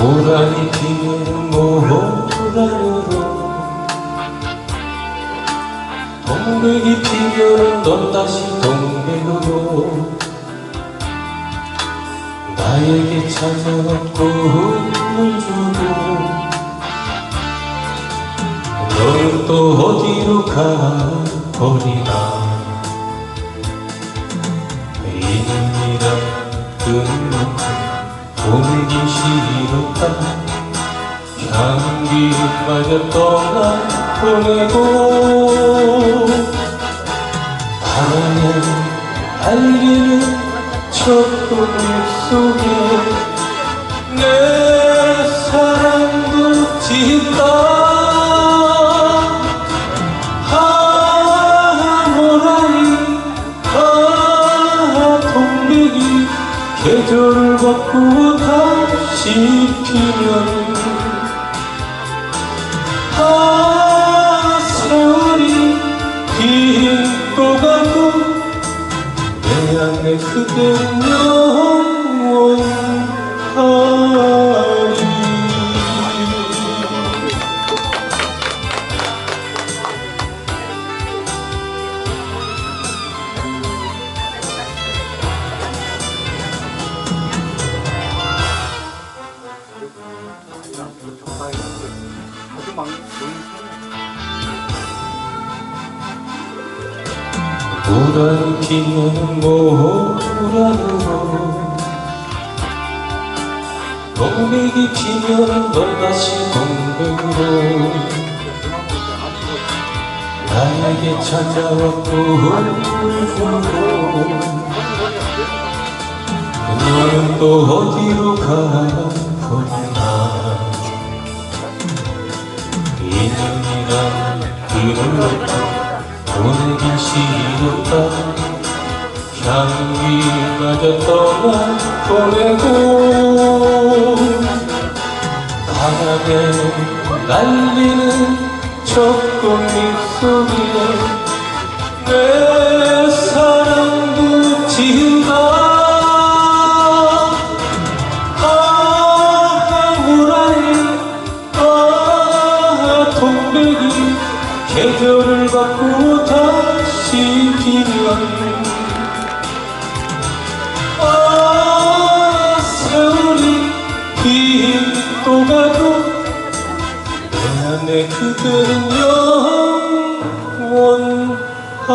고라니 피는 모란으로. 동백이 피면 넌 다시 동백으로. 나에게 찾아와 꿈을 주고. 너는 또 어디로 가버리나 보내기 싫었다 향기마저 떠나 보내고. 바람에 달리는 첫꽃잎 속에 내 사랑도 짓다. 아 계절을 바꾸고 다 시 피면 아 세월이 빈또 가고 내 안에 영 피면 모란으로 동백이 피면 넌 다시 동백으로. 나에게 주고 너는 또 어디로 가 보내기 싫었다 향기마저 떠나 보내고 바람에 날리는 첫꽃잎 속에 내 사랑도 지은 계절을 바꾸고 다시 피는 아 세월이 피또 가도 내 안에 그대는 영원하